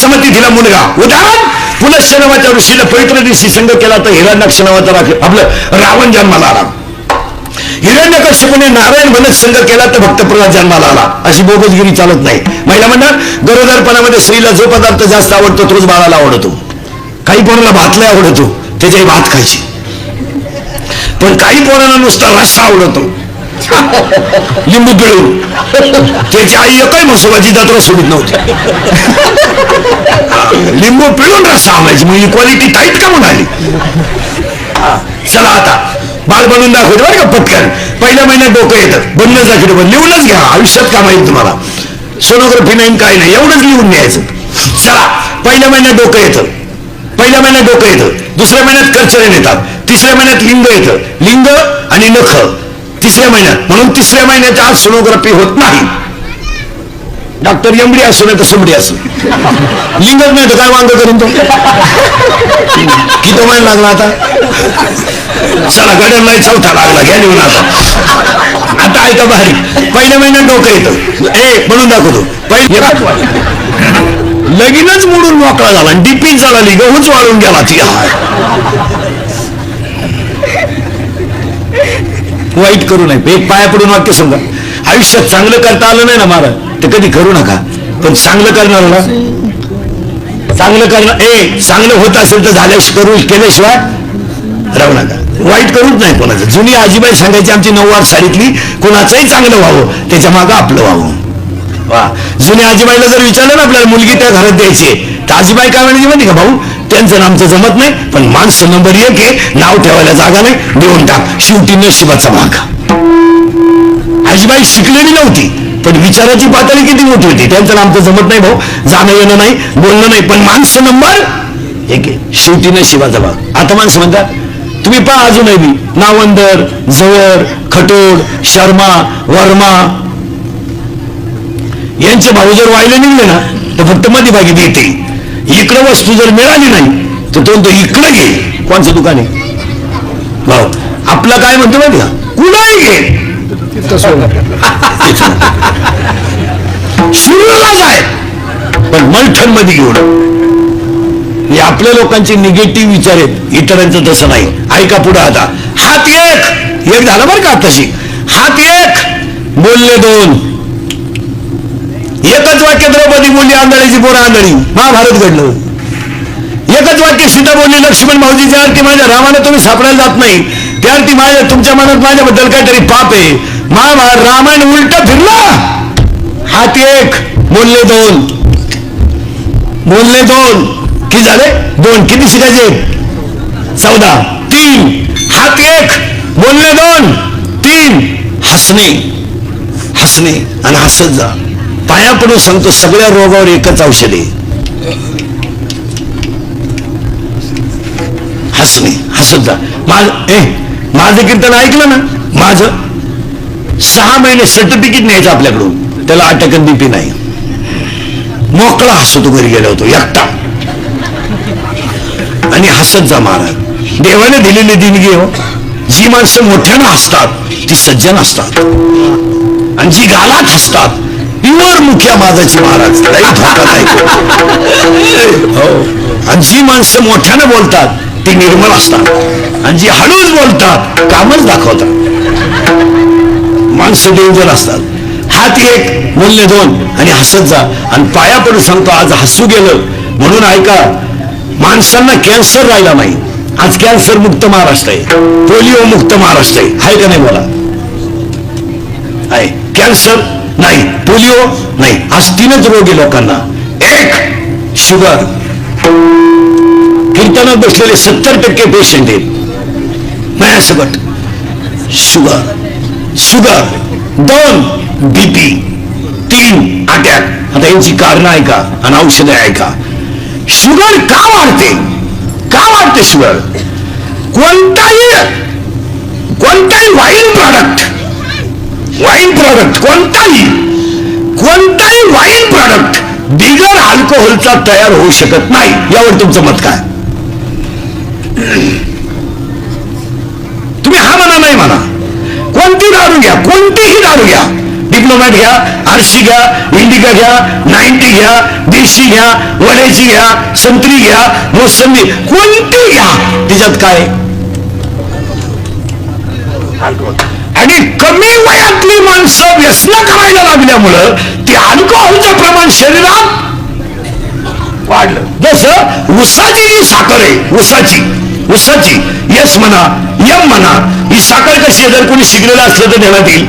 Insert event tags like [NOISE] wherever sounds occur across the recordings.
समती दिला मुलगा. उदाहरण पुनश्च नावाच्या ऋषीला पवित्र दिवशी संघ केला तर हिरण्यक्ष नावाचा राख- आपलं रावण जन्माला आला. हिरण्यकश्यपूने नारायण म्हणत संघ केला तर भक्त जन्माला आला. अशी बोगसगिरी चालत नाही. महिला म्हणणार गरोदरपणामध्ये स्त्रीला जो पदार्थ जास्त आवडतो तोच बाळाला आवडतो. काही पोरांना भात लय आवडतो त्याच्याही भात खायची. पण काही पोरांना नुसता रस्सा आवडतो. लिंबू पिळून. त्याची आई एकही म्हसोबाची जत्रा सोडत नव्हती. लिंबू पिळून रस्सा म्हणजे मग इक्वालिटी टाईट का म्हणाली चला आता. बाळ बनून दाखवतो बरं का पटकन. पहिल्या महिन्यात डोकं येतं. बनलं दाखवतो लिहूनच घ्या. आयुष्यात का माहिती तुम्हाला. सोनोग्राफी नाही काय नाही एवढंच लिहून न्यायचं. चला पहिल्या महिन्यात डोकं येतं. पहिल्या महिन्यात डोकं येतं. दुसऱ्या महिन्यात कर्चरण येतात तिसऱ्या महिन्यात लिंग येतं. लिंग आणि नख. तिसऱ्या महिन्यात. म्हणून तिसऱ्या महिन्याच्या आज सोनोग्राफी होत नाही. डॉक्टर एमडी असो नाही तर समडी असो लिंगच नाही तर काय वांग करून तो? किती वेळ लागला आता? चला गड्या नाही चौथा लागला घ्या लिहून आता. आता ऐका भारी. पहिल्या महिन्यात डोकं येतं. ए म्हणून दाखवतो. पहिले लगीनच मोडून मोकळा झाला डिपी झाला गहूच वाळून गेला ती. वाईट करू नये एक पाया पडून वाक्य समजा आयुष्यात चांगलं करता आलं नाही ना मला ते कधी करू नका. पण चांगलं करणार ना. चांगलं करणं ए चांगलं होत असेल तर झाल्यास करू केल्याशिवाय राहू नका. वाईट करूच नाही कोणाचं. जुनी आजीबाई सांगायची आमची नऊवार साडीतली कोणाचंही चांगलं व्हावं त्याच्या मागं आपलं व्हावं. वा. जुन्या आजीबाईला जर विचारलं ना आपल्याला मुलगी त्या घरात द्यायची तर आजीबाई काय म्हणायची माहिती का भाऊ? त्यांचं आमचं जमत नाही पण माणसं नंबर एक आहे नाव ठेवायला जागा नाही देऊन टाक. शेवटी नशिबाचा भाग. आजीबाई शिकलेली नव्हती. पण विचाराची पातळी किती मोठी होती? त्यांचं नाम आमचं जमत नाही भाऊ. जाणं येणं नाही बोलणं नाही पण माणसं नंबर एक शेवटी नाही शिवाचा भाग. आता माणसं म्हणतात तुम्ही पहा अजूनही बी. नावंदर जवळ खटोड शर्मा वर्मा. यांचे भाऊ जर वाहिले निघले ना तर फक्त मध्यभागी देते इकडं वस्तू जर मिळाली नाही तर तो तो इकडं घे. कोणचं दुकान आहे? भाऊ आपला काय म्हणतो माहिती का? कुणाही घे. जाय पण मलठणमध्ये घेऊन आपल्या लोकांचे निगेटिव्ह विचार आहेत. इतरांचं तसं नाही. ऐका पुढे आता. हात एक. एक झालं बरं का तशी हात एक. बोलले दोन. एकच वाक्य द्रौपदी बोलली आंधळीची पोरं आंधळी. महाभारत घडलं. एकच वाक्य सीता बोलली लक्ष्मण भाऊजी ज्या अर्थी माझ्या रामाने तुम्ही सापडायला जात नाही त्या अर्थी माझ्या तुमच्या मनात माझ्याबद्दल काहीतरी पाप आहे. मामा रामायण उलट फिरला. हात एक बोलले दोन. बोलले दोन. किती झाले? दोन. किती शिकायचे? चौदा. तीन. हात एक बोलले दोन. तीन. हसणे. हसणे आणि हसत जा. पाया पडून सांगतो सगळ्या रोगावर एकच औषध आहे. हसणे हसत जा माझ ए माझं कीर्तन ऐकलं ना? माझं सहा महिने सर्टिफिकेट न्यायचं आपल्याकडून. त्याला अटकत बीपी नाही. मोकळा हसतो घरी गेलो होतो एकटा. आणि हसत जा महाराज. देवाने दिलेली देणगी हो. जी माणसं मोठ्यानं हसतात ती सज्जन असतात आणि जी गालात हसतात प्युअर मुख्या माझाची महाराज. लई हो. आणि जी माणसं मोठ्यानं बोलतात ती निर्मळ असतात. आणि जी हळूच बोलतात कामच दाखवतात. माणसं डेंजर असतात. हात एक मूल्य दोन. आणि हसत जा. आणि पाया पडून सांगतो आज हसू गेलं. म्हणून ऐका माणसांना कॅन्सर राहिला नाही. आज कॅन्सर मुक्त महाराष्ट्र आहे. पोलिओ मुक्त महाराष्ट्र आहे. हाय का नाही बोला? आहे. कॅन्सर नाही. पोलिओ नाही. आज तीनच रोगी लोकांना. एक शुगर. कीर्तनात बसलेले सत्तर टक्के पेशंट आहेत. माझ्यासकट शुगर शुगर दोन बीपी तीन अटॅक आता यांची कारणं ऐका आणि औषधं ऐका. शुगर का वाढते? का वाढते शुगर कोणताही कोणताही वाईन प्रॉडक्ट वाईन प्रॉडक्ट कोणताही कोणताही वाईन प्रॉडक्ट बिगर अल्कोहोलचा तयार होऊ शकत नाही. यावर तुमचं मत काय? तुम्ही हा म्हणा नाही म्हणा. कोणती दारू घ्या कोणतीही दारू घ्या. डिप्लोमॅट घ्या आरशी घ्या इंडिका घ्या नाईन्टी घ्या देशी घ्या वड्याची घ्या संत्री घ्या मोसंबी कोणती घ्या. तिच्यात काय? आणि कमी वयातली माणसं व्यसन करायला लागल्यामुळं ते अल्कोहोलचं प्रमाण शरीरात वाढलं. जसं उसाची जी साखर आहे उसाची. उसाची. यस म्हणा यम म्हणा. ही साखर कशी आहे? जर कोणी शिकलेलं असलं तर देण्यात येईल.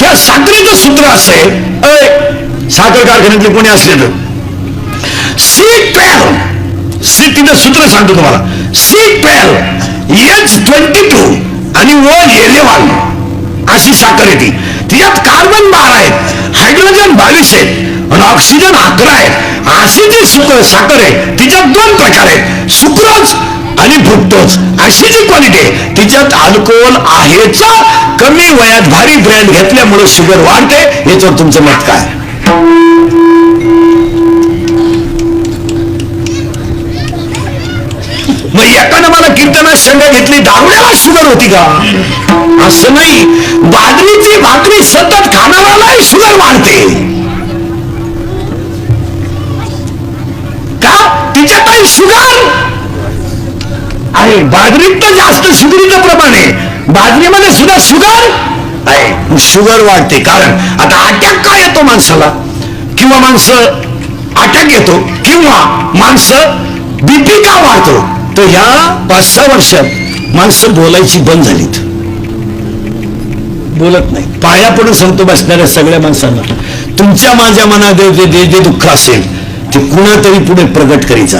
त्या साखरेचं सूत्र असं आहे अय, साखर कारखान्यातले कोणी असले तर. सी ट्वेल्व सी तिथं सूत्र सांगतो तुम्हाला. C twelve H twenty two आणि ओ एलेवन अशी साखर येते तिच्यात कार्बन बारा आहेत हायड्रोजन बावीस आहेत आणि ऑक्सिजन अकरा आहे. अशी जी साखर आहे तिच्यात दोन प्रकार आहेत. सुक्रोज आणि फुटतोच अशी जी क्वालिटी आहे तिच्यात अल्कोहोल आहेच कमी वयात भारी ब्रँड घेतल्यामुळे शुगर वाढते याच्यावर तुमचं मत काय? मग एकानं मला कीर्तनात शंका घेतली दारुड्याला शुगर होती का? असं नाही. बाजरीची भाकरी सतत आहे बाजरीत तर जास्त शुगरीचं प्रमाण. आहे बाजरीमध्ये सुद्धा शुगर आहे. शुगर वाढते. कारण आता अटॅक का येतो माणसाला? किंवा माणसं अटॅक येतो किंवा माणसं बीपी का वाढतो? तर ह्या पाच सहा वर्षात माणसं बोलायची बंद झालीत. बोलत नाही. पाया पडून सांगतो बसणाऱ्या सगळ्या माणसांना तुमच्या माझ्या मनात जे जे जे दुःख असेल ते कुणातरी पुढे प्रगट करीचा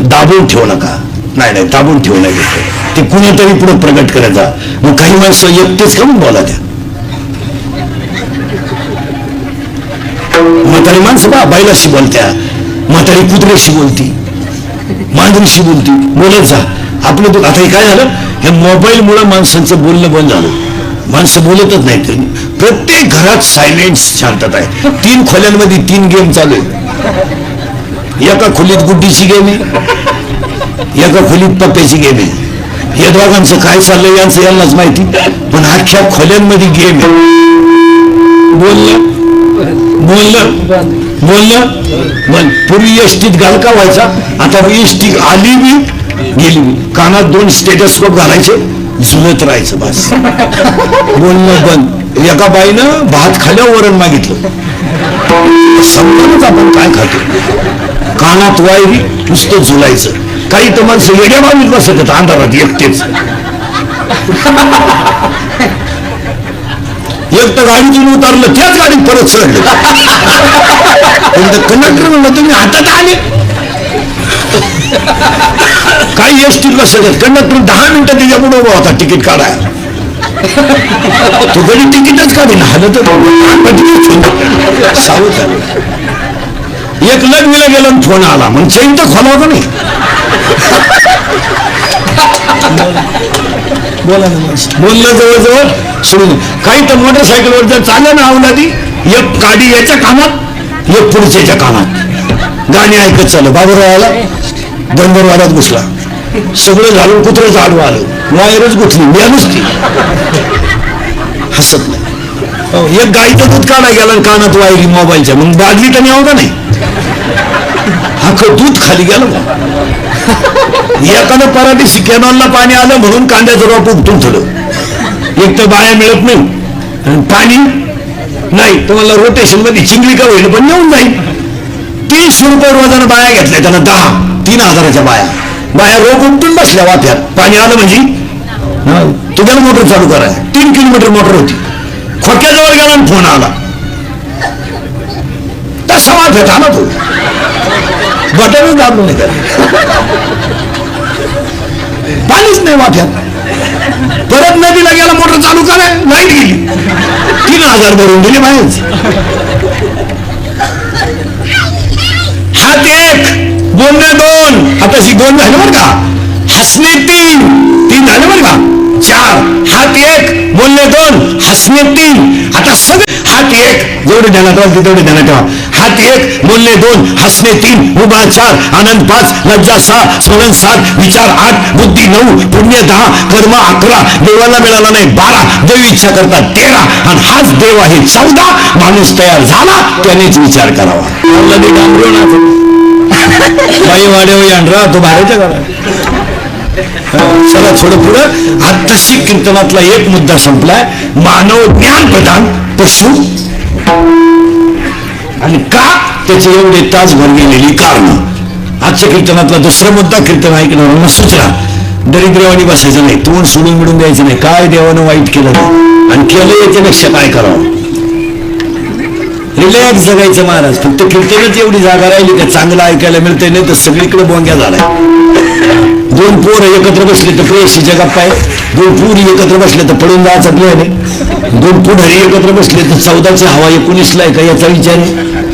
दाबून ठेवू नका. नाही नाही दाबून ठेवू नये ते कुणीतरी पुढे प्रगट करायचा मग काही माणसं एकटेच का म्हणून बोला त्या म्हातारी माणसं बा बैलाशी बोलत्या. म्हातारी कुत्र्याशी बोलती. मांजरीशी बोलती. बोलत जा. आपलं दुःख आता हे काय झालं? हे मोबाईल मुळे माणसांचं बोलणं बंद झालं. माणसं बोलतच नाहीत प्रत्येक घरात सायलेन्स शांतता आहे. तीन खोल्यांमध्ये तीन गेम चालू आहे एका खोलीत गुड्डीची गेम आहे. एका खोलीत पत्त्याची गेम आहे. या दोघांचं काय चाललंय यांचं यांनाच माहिती. पण अख्ख्या खोल्यांमध्ये गेम आहे. बोललं? बोललं? बोललं? पूर्वी एसटीत घाल का व्हायचा आता एसटी आली मी गेली मी कानात दोन स्टेटस्कोप घालायचे झुलत राहायचं बस. बोलणं बंद. एका बाईनं भात खाल्यावर वरण मागितलं. समजूनच आपण काय खातो. कानात वायरी नुसतं झुलायचं. काही तर माणसं वेड्या मागीत बसत आहेत अंधारात एकटेच. एक तर गाडीतून उतरलं त्याच गाडीत परत चढलं म्हणजे कंडक्टर म्हणलं तुम्ही हातात आले? काही एसटीत बसत आहेत कंडक्टर दहा मिनिटं त्याच्या पुढे उभा होता तिकीट काढायला. तो कधी तिकीटच काढीन आलं तर सावध. एक लग्नीला गेलं फोन आला. मग चैन तर खोलावं नाही. बोला ना बोललं जवळजवळ सोडून काही तर मोटरसायकलवर जर चाललं ना अवलादी एक गाडी याच्या कामात एक पुढच्याच्या कामात. गाणी ऐकत चाललं. बाबूरावाला दंगरवाड्यात घुसला. सगळं घालून कुत्रं आडवं आलं. वायरच गुथली मिळालीच ती हसत नाही. एक गाईचं दूध काढा गेला कानात वायरी मोबाईलच्या. मग बादली तर नाही का नाही. हा दूध खाली गेलं एखादं पराठी कॅनॉलला पाणी आलं म्हणून कांद्याचं रोप उपटून थोडं एक तर बाया मिळत नाही. पाणी? नाही. तुम्हाला रोटेशनमध्ये चिंगली का होईल पण येऊन जाईल. तीनशे रुपये रोजानं बाया घेतल्या त्यानं दहा तीन हजाराच्या बाया. बाया रोप उपटून बसल्या वाफ्यात. पाणी आलं म्हणजे? तुझ्याला मोटर चालू कराय तीन किलोमीटर मोटर होती. खोक्याजवळ गेला आणि फोन आला. तसा वाफ्यात आला तो. बटनच दाबलो नाही पाणीच नाही वाट्यात परत नदीला गेला मोटर चालू करा लाइट गेली. तीन हजार भरून दिले बाहेर. हात एक बोलण्या दोन. आता ही दोन झाले बरं का. हसणे तीन. तीन झाले बरं का. चार हात एक बोलणे दोन हसणे तीन. आता सगळे हात एक जेवढे ध्यानात राहतील तेवढे ध्यानात ठेवा. हात एक बोलणे दोन हसणे तीन उभा चार आनंद पाच लज्जा सहा सोलन सात विचार आठ बुद्धी नऊ पुण्य दहा कर्म अकरा देवाला मिळाला नाही बारा देव इच्छा करतात तेरा. आणि हाच देव आहे चौदा माणूस तयार झाला त्यानेच विचार करावा. [LAUGHS] बाई वाड्यावर यांडरा तो बाहेरच्या घरात चला थोडं पुढं. आत्ताशी कीर्तनातला एक मुद्दा संपलाय. मानव ज्ञान प्रधान पशु. आणि का? त्याचे एवढे तासभर गेलेली कारण. आजच्या कीर्तनातला दुसरा मुद्दा कीर्तन ऐकणाऱ्यांना सूचना दरिद्रवाणी बसायचं नाही. तोंड सोडून मिळून द्यायचं नाही. काय देवानं वाईट केलं नाही आणि केलं याच्यापेक्षा काय करावं? रिलॅक्स जगायचं महाराज. फक्त कीर्तनच एवढी जागा राहिली का चांगलं ऐकायला मिळतंय नाही तर सगळीकडे बोंग्या झालाय. दोन पोर एकत्र बसले तर प्रेयशीच्या गप्पा आहे दोन पुरी एकत्र बसले तर पडून जायचं प्लॅन आहे दोन पुढारी एकत्र बसले तर चौदाची हवा एकोणीसला आहे का याचा विचार आहे.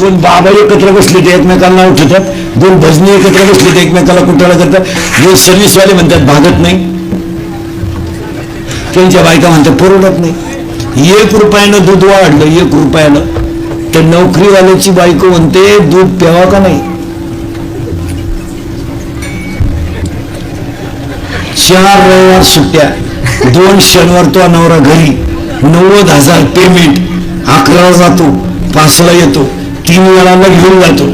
दोन बाबा एकत्र बसले ते एकमेकांना उठतात दोन भजनी एकत्र बसले ते एकमेकाला कुठला करतात. दोन सर्व्हिसवाले म्हणतात भागत नाही. त्यांच्या बायका म्हणतात परवडत नाही. एक रुपयानं दूध वाढलं एक रुपयानं. तर नोकरीवाल्याची बायको म्हणते दूध प्यावा का नाही? चार रविवार सुट्ट्या. दोन शनिवार तो नवरा घरी. नव्वद हजार पेमेंट अकराला जातो पाचला येतो तीन वेळाला घेऊन जातो.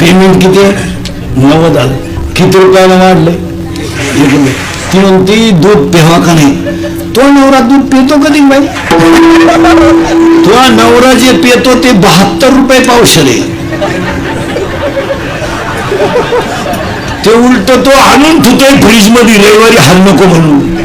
पेमेंट किती नव्वद हजार. किती रुपयाला वाढले? ती म्हणते दूध पेवा का नाही? तो नवरा दूध पितो कधी बाई? तो नवरा जे पितो ते बहात्तर रुपये पावशले आहे. ते उलट तो आणून ठुतोय फ्रीजमध्ये रविवारी हाल नको म्हणून.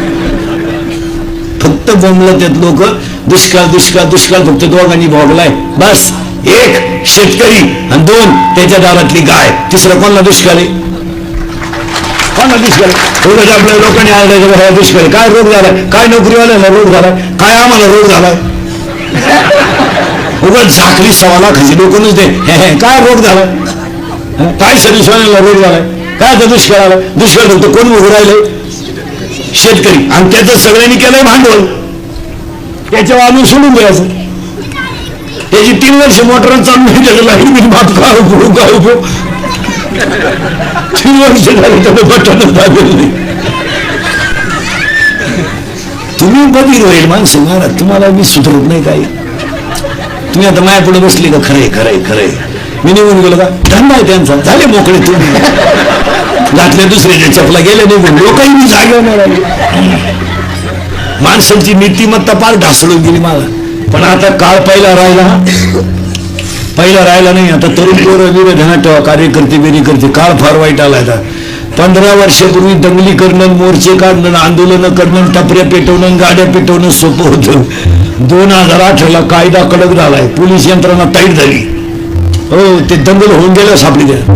फक्त बोंबलं त्यात लोक. दुष्काळ दुष्काळ दुष्काळ फक्त दोघांनी भोगलाय. बस. एक शेतकरी. आणि दोन त्याच्या दारातली गाय. तिसरं कोणाला दुष्काळ? आहे कोणाला दुष्काळ? आहे? आपल्या लोकांनी आरडायचं दुष्काळ. काय रोग झालाय? काय नोकरीवाल्याला रोग झालाय? काय आम्हाला रोग झालाय? उगाच झाकली सव्वा लाखाची लोक दे हे काय रोग झालाय? काय सर्विसवाल्याला रोग झालाय? काय आता दुष्काळ आला दुष्काळ फक्त कोण उभं राहिले शेतकरी. आणि त्याचं सगळ्यांनी केलंय भांडवल. त्याच्यावर आणून सोडून द्यायचं. त्याची तीन वर्ष मोटर चालू नाही. त्याचं लाईन बिल माफ काय उपयोग काय उपयोग तीन वर्ष झाली त्यानं बटन दाबेल नाही. तुम्ही बघी होईल माणसं महाराज तुम्हाला मी सुधरत नाही काही. तुम्ही आता माया पुढे बसली का? खरंय खरंय खरंय. मी निघून गेलो का? धंदा आहे त्यांचा. झाले मोकळे तुम्ही. घातल्या दुसऱ्याच्या चपला गेले निघून लोकही मी राहिले माणसांची नीतिमत्ता फार ढासळून गेली मला पण आता काळ पहिला राहिला. पहिला राहिला नाही आता तरुण पोरं बिरं ध्यानात ठेवा कार्यकर्ते बेरी करते काळ फार वाईट आला आता. पंधरा वर्षापूर्वी दंगली करणं मोर्चे काढणं आंदोलनं करणं टपऱ्या पेटवणं गाड्या पेटवणं सोपं होतं. दोन हजार अठराला कायदा कडक झालाय. पोलीस यंत्रणा टाईट झाली. हो ते दंगल होऊन गेलं सापडी द्या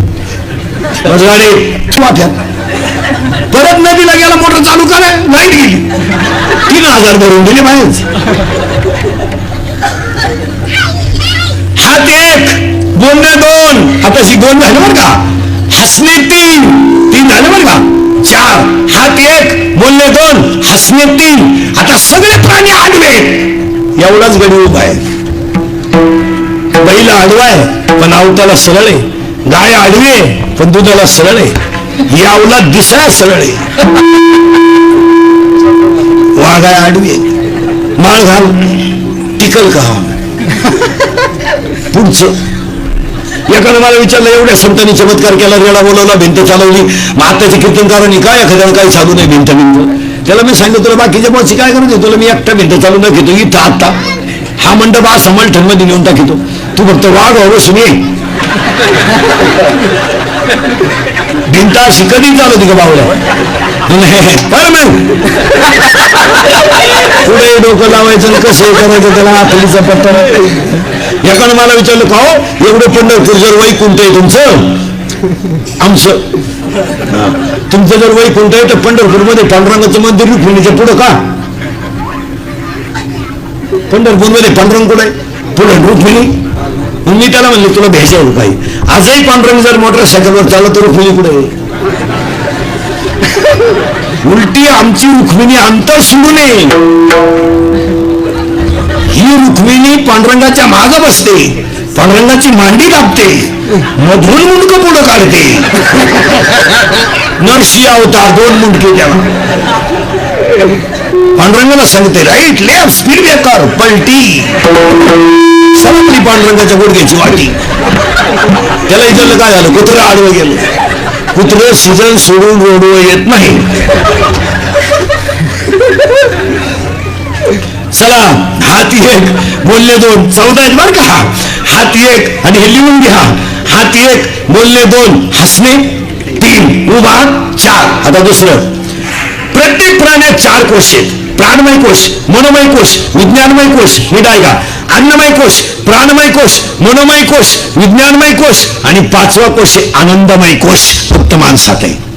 परत नदीला गेला मोटर चालू करा लाइट गेली. तीन हजार भरून दिले माहीत हात एक बोलणे दोन. आताशी दोन झाले बरं का. हसणे तीन तीन झाले बरं का. चार हात एक बोलणे दोन हसणे तीन. आता सगळे प्राणी आडवे. एवढाच गडी उभा आहे. बैला आडवा आहे पण आवताला सरळ आहे. गाय आडवी पण दुधाला सरळ आहे यावला दिसा सरळ आहे वा गाय आडवी माळ घाल टिकल का पुढचं. एकानं मला विचारलं एवढ्या संतांनी चमत्कार केला रेडा बोलवला भिंत चालवली. मग आताच्या कीर्तनकारांनी काय एखाद्याला काही चालू नाही भिंत भिंत? त्याला मी सांगितलं तुला बाकीच्या बॉसची काय करायचं तुला मी एकटा भिंत चालू न घेतो इथं आता हा मंडप हा समर्थनमध्ये नेऊन टाकितो. तू फक्त वाघ हो बसून ये भिंता अशी कधी चालवती का बावल्या पुढे डोकं लावायचं कसं हे करायचं त्याला आखलीचा पत्ता एकानं मला विचारलं का एवढं पंढरपूर जर वैकुंठ आहे तुमचं? आमचं. तुमचं जर वैकुंठ आहे तर पंढरपूरमध्ये पांडुरंगाचं मंदिर रुक्मिणीच्या पुढं का? पंढरपूरमध्ये पांडुरंग कुठे आहे? रुक्मिणी मग मी त्याला म्हणले तुला भ्यायचं आहे काही आजही पांढरंग जर मोटरसायकलवर चाललं तर रुक्मिणी कुठे उलटी आमची रुक्मिणी अंतर सोडू नये ही रुक्मिणी पांडुरंगाच्या माग बसते. पांडुरंगाची मांडी दाबते. मधून मुंडक पुढं काढते. नरशी अवतार दोन मुंडके त्याला. पांडुरंगाला सांगते राईट लेफ्ट स्पीड ब्रेकर पलटी. सरपली पांडुरंगाच्या गुडघ्याची वाटी. त्याला इथलं काय झालं? कुत्र आडवं गेलं. कुत्र सीजन सोडून रोडवं येत नाही. चला हाती एक बोलले दोन. चौदा आहेत बरं का? हाती एक आणि हे लिहून घ्या. हाती एक बोलले दोन. हसणे तीन. उभा चार. आता दुसरं. प्रत्येक प्राण्यात चार कोश आहेत. प्राणमय कोश मनोमय कोश विज्ञानमय कोश हे डायगा अन्नमय कोश प्राणमय कोश मनोमय कोश विज्ञानमय कोश आणि पाचवा कोश आनंदमय कोश फक्त माणसात आहे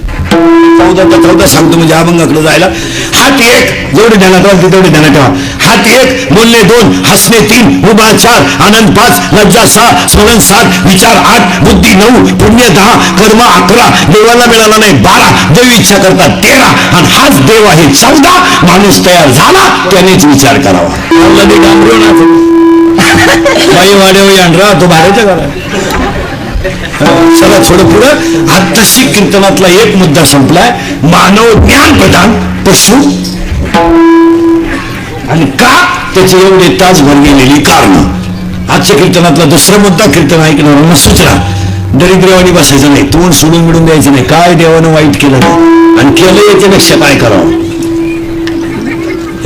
चौदा तर चौदा सांगतो म्हणजे अभंगाकडे जायला. हात एक जेवढे ध्यानात राहते तेवढे ध्यानात ठेवा. हात एक बोलणे दोन हसणे तीन उभा चार आनंद पाच लज्जा सहा स्मरण सात विचार आठ बुद्धी नऊ पुण्य दहा कर्म अकरा देवाला मिळाला नाही बारा देव इच्छा करतात तेरा आणि हाच देव आहे. चौदा माणूस तयार झाला त्यानेच विचार करावा. बाई वाड्यावर यांडरा तो बाहेरच्या घरात. चला थोडं पुढं. आत्ताशी कीर्तनातला एक मुद्दा संपलाय. मानव ज्ञान प्रधान पशु. आणि का? त्याचे एवढे तासभर गेलेली कारण. आजच्या कीर्तनातला दुसरा मुद्दा कीर्तन ऐकणाऱ्यांना सूचना दरिद्रवाणी बसायचं नाही. तोंड सोडून मिळून द्यायचं नाही. काय देवानं वाईट केलं नाही. आणि केलं याच्यापेक्षा काय करावं?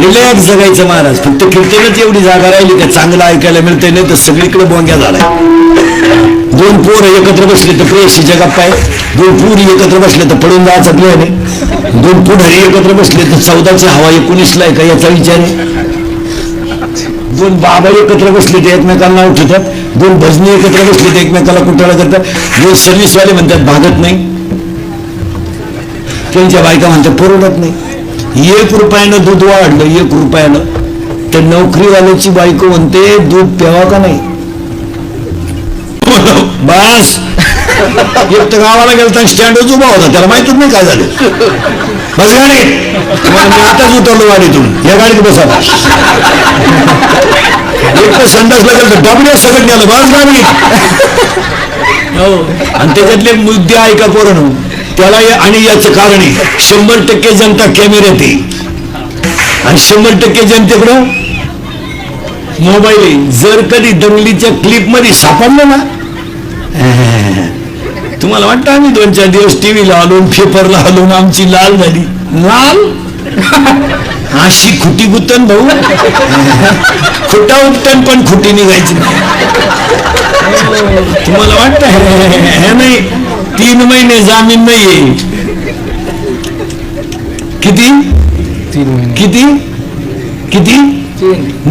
रिलॅक्स जगायचं महाराज. फक्त कीर्तनच एवढी जागा राहिली का चांगलं ऐकायला मिळतंय नाही तर सगळीकडे बोंग्या झालाय. दोन पोर एकत्र बसले तर प्रेयशीच्या गप्पा आहे दोन पुरी एकत्र बसले तर पडून जायचा प्लॅन आहे दोन पुढारी एकत्र बसले तर चौदाची हवा एकोणीसला आहे का याचा विचार आहे. दोन बाबा एकत्र बसले ते एकमेकांना उठतात दोन भजनी एकत्र बसले ते एकमेकाला कुठाळा करतात. दोन सर्व्हिसवाले म्हणतात भागत नाही. त्यांच्या बायका म्हणतात परवडत नाही. एक रुपयानं दूध वाढलं एक रुपयानं. तर नोकरीवाल्याची बायको म्हणते दूध प्यावा का नाही? बस. एक तर गावाला गेलता स्टँडच उभा होता त्याला माहितच नाही काय झालं. बस गाडी आताच उतरलो गाडीतून या गाडीत बसा. एक तर संडासला गेलं तर डबड्या सगळं गेलं बस गाडी हो. आणि त्याच्यातले मुद्दे ऐका पोरण त्याला आणि याचं कारण आहे शंभर टक्के जनता कॅमेऱ्यात आहे आणि शंभर टक्के जनतेकडं मोबाईल आहे. जर कधी दंगलीच्या क्लिपमध्ये सापडलं ना [LAUGHS] तुम्हाला वाटतं आम्ही दोन चार दिवस टीव्हीला आलो पेपरला आलो आमची लाल झाली. लाल? [LAUGHS] अशी खुटी गुतन भाऊ. [LAUGHS] खुटा उपटन पण खुटी निघायची. तुम्हाला वाटतं? हे नाही. तीन महिने जामीन नाही किती? किती? किती?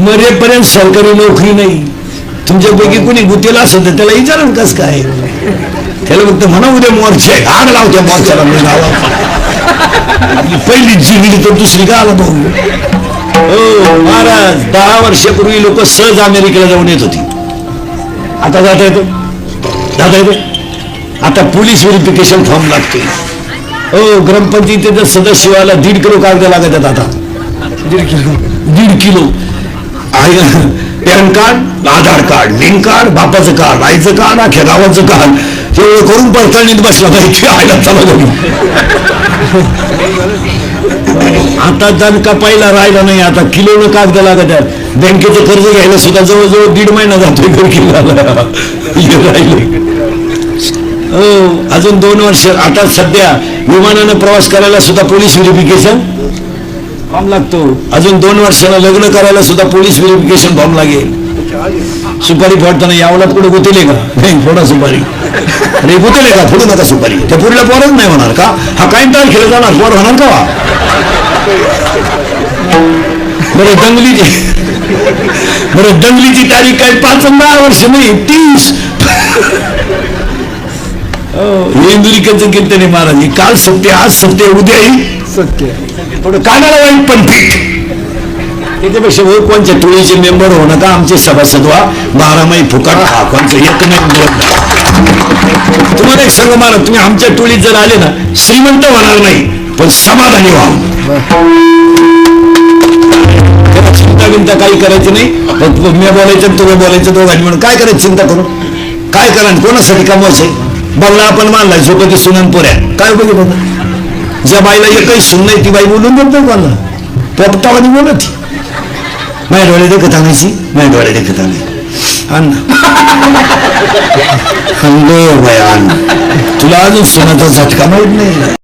मरेपर्यंत सरकारी नोकरी नाही. तुमच्यापैकी कोणी गुतेला असेल तर त्याला विचारा कस काय. त्याला फक्त म्हणा उद्या मोर्चे आहे आग लावत्या मोर्चाला मी नावा. पहिली जिंकली तर दुसरी का आला भाऊ. हो महाराज दहा वर्षापूर्वी लोक सहज अमेरिकेला जाऊन येत होती. आता जाता येतो? जाता येतो? आता पोलीस व्हेरिफिकेशन फॉर्म लागते. हो ग्रामपंचायतीच्या सदस्याला दीड किलो कागद लागत आहेत आता. दीड किलो. दीड kilo. PAN card Aadhaar card link card बापाचं कार्ड आईचं कार्ड अख्या गावाचं कार्ड. तेवढं करून पडताळणीत बसला पाहिजे आयला चला घरी आता दणका पहिला राहिला नाही आता किलोनं कागद लागत आहेत. बँकेचं कर्ज घ्यायला सुद्धा जवळजवळ दीड महिना जातोय घर किल्ला राहिले. हो. अजून दोन वर्ष. आता सध्या विमानानं प्रवास करायला सुद्धा पोलीस व्हेरिफिकेशन फॉर्म लागतो. अजून दोन वर्षाला लग्न करायला सुद्धा पोलीस व्हेरिफिकेशन फॉर्म लागेल. सुपारी फोडताना यावला पुढे गुतले का? नाही फोडा सुपारी. अरे गुतले का? फोडू नका सुपारी. त्या पुढल्या पोरच नाही होणार का? हा काय खेळ जाणार. पोर होणार का? बरं दंगलीची बरं दंगलीची तारीख काय? पाच दहा वर्ष नाही तीस. इंदुरीकरचं कीर्तन आहे महाराज. हे काल सत्य आज सत्य उद्याही सत्य. थोडं कानाला वाईट पण पीठ. त्याच्यापेक्षा कोणच्या टोळीचे मेंबर होऊ नका आमचे सभासद व्हा बारामाही फुकट खा कोणचं एक नाही. तुम्हाला एक सांगा महाराज तुम्ही आमच्या टोळीत जर आले ना श्रीमंत होणार नाही पण समाधानी व्हा. चिंता बिंता काही करायची नाही मी बोलायचं तुम्ही बोलायचं दोघांनी म्हणून काय करायची चिंता करू? काय करा कोणासाठी कमवायचंय बंगला आपण मानलाय झोपती सुनन पोऱ्या काय उपयोगी बघा ज्या बाईला एकही सुन नाही ती बाई बोलून देत नाही कोणाला. पोपटावानी बोलत. माझ्या डोळे देखत आणायची माझ्या डोळे देखत आणायची आण ना. [LAUGHS] अन गो बाई, आण. तुला अजून सुनाचा झटका माहीत नाही.